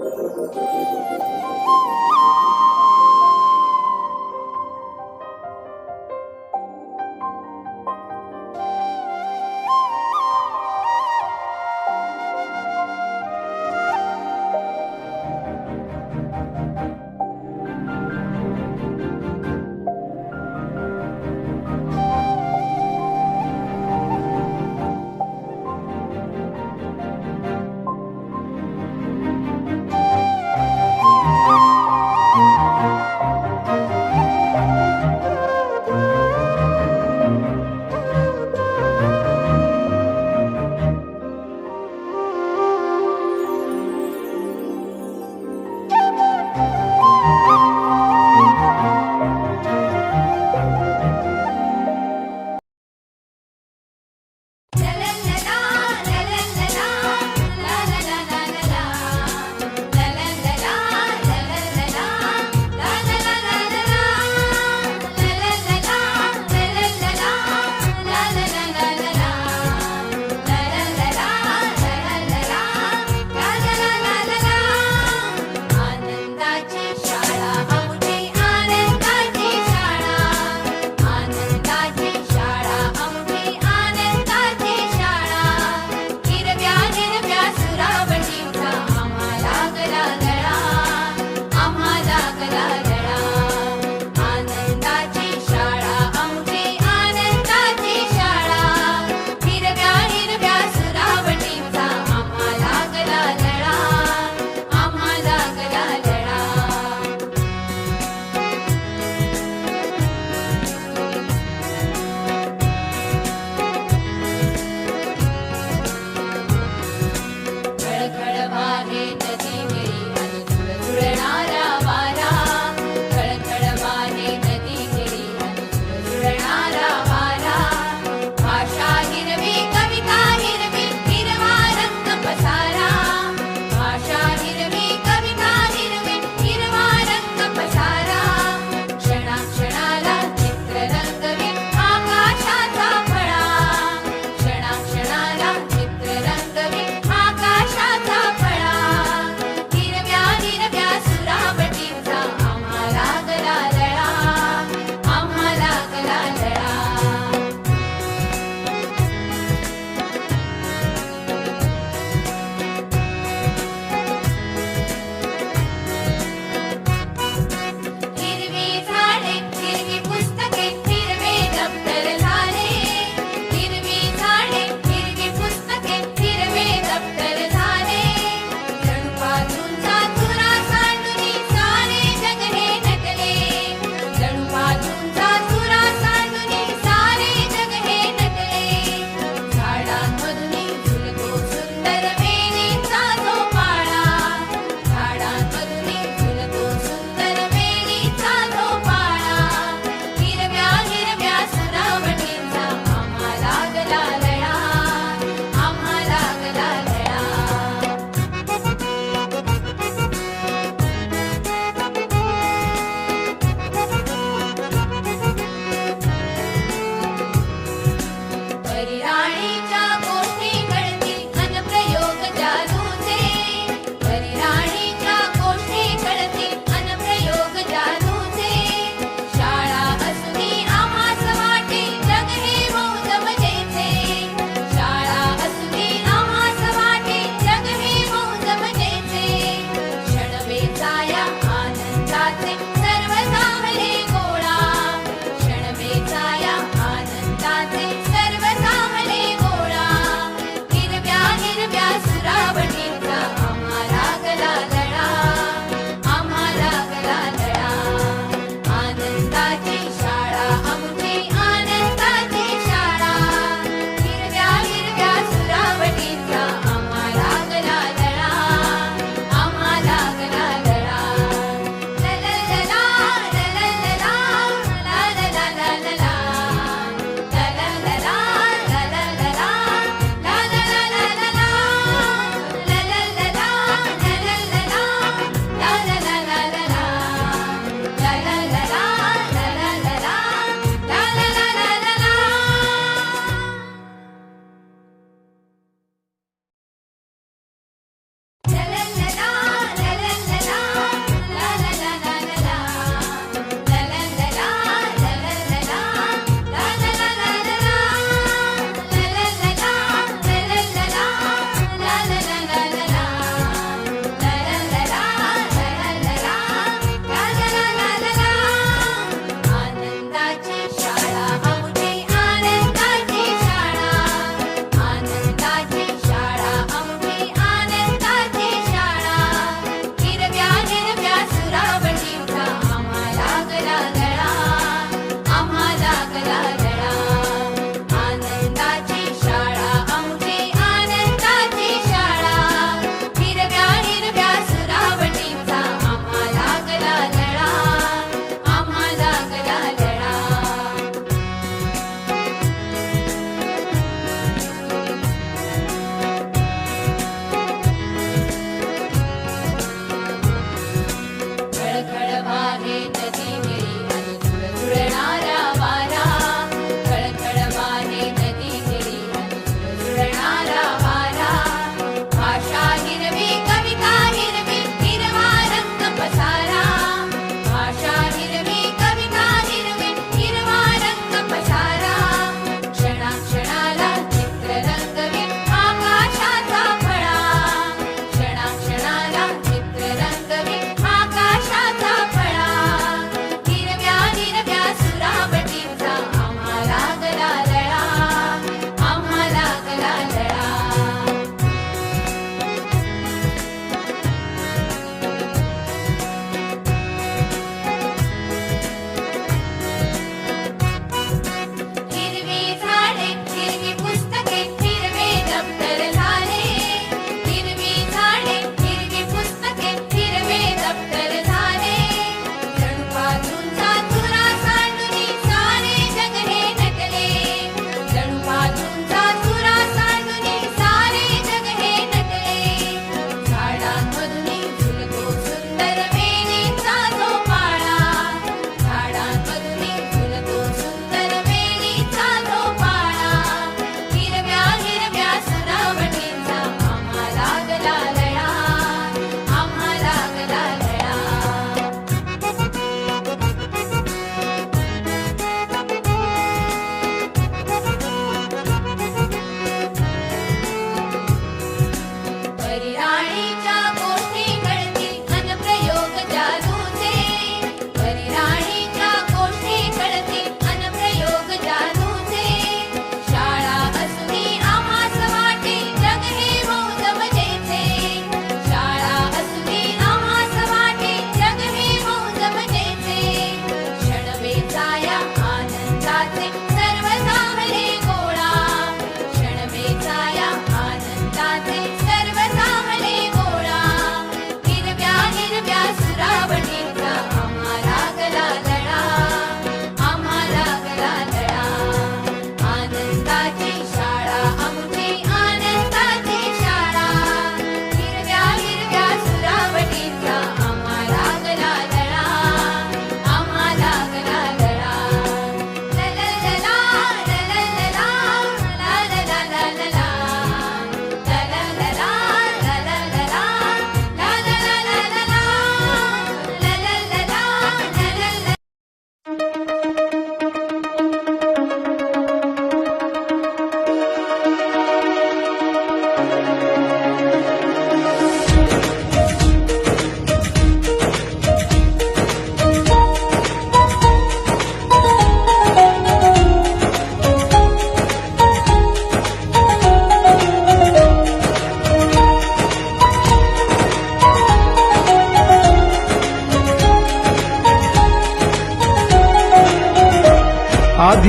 Thank you.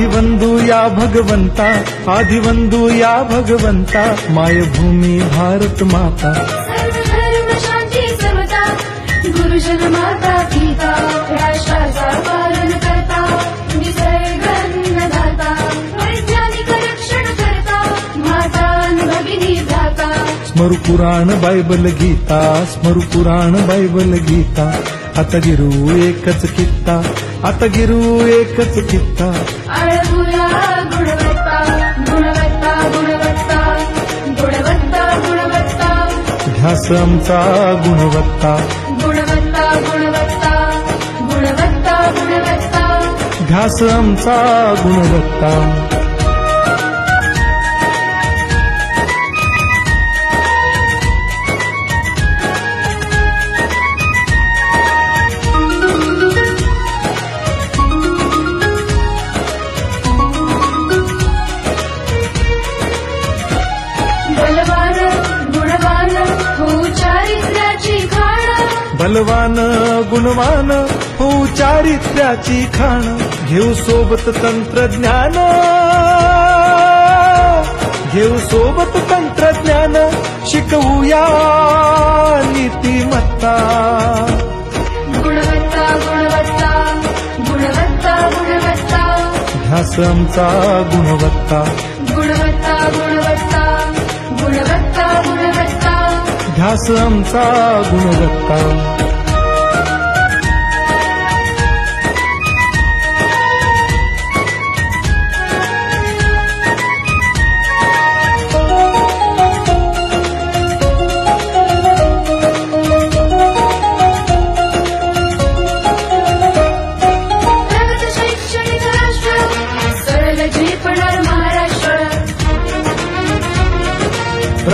आदिवंदू या भगवंता आदिवंदू या भगवंता मायभूमी भारत माता. शांती समता गुरुजन माता पिता राष्ट्राचा पालन करता निसर्ग अन्नदाता वैज्ञानिक रक्षण करता माता अन् भगिनी भ्राता. स्मरु पुराण बायबल गीता स्मरु पुराण बायबल गीता. आता गिरू एकच कित्ता आता गिरू एकच कित्ता. ध्यास आमचा गुणवत्ता गुणवत्ता गुणवत्ता गुणवत्ता गुणवत्ता ध्यास आमचा गुणवत्ता बलवान गुणवान हो चारित्र्याची खाण. घेऊ सोबत तंत्रज्ञान. घेऊ सोबत तंत्रज्ञान. शिकवूया नीतिमत्ता. गुणवत्ता गुणवत्ता गुणवत्ता गुणवत्ता. ध्यास आमचा गुणवत्ता. गुणवत्ता गुणवत्ता गुणवत्ता गुणवत्ता. ध्यास आमचा गुणवत्ता.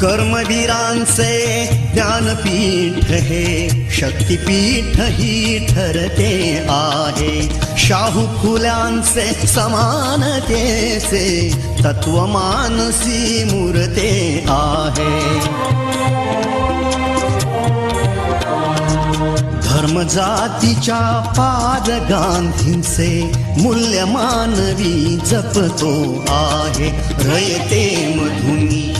कर्मवीरांचे ज्ञानपीठ हे शक्तीपीठ ही ठरते आहे. शाहू फुल्यांचे समानतेचे तत्वमानसी मूर्ते आहे. धर्म जातीच्या पाद गांधींचे मूल्य मानवी जपतो आहे. रयते मधुनी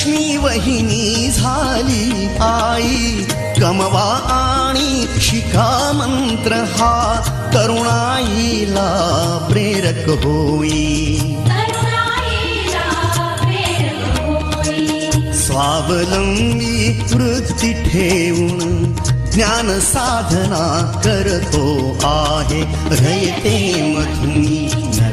लक्ष्मी वहिनी झाली आई. कमवा आणि शिका मंत्र हा तरुणाईला प्रेरक होई. तरुणाईला प्रेरक होई. स्वावलंबी वृत्ती ठेवून ज्ञान साधना करतो आहे. रयते मधुनी.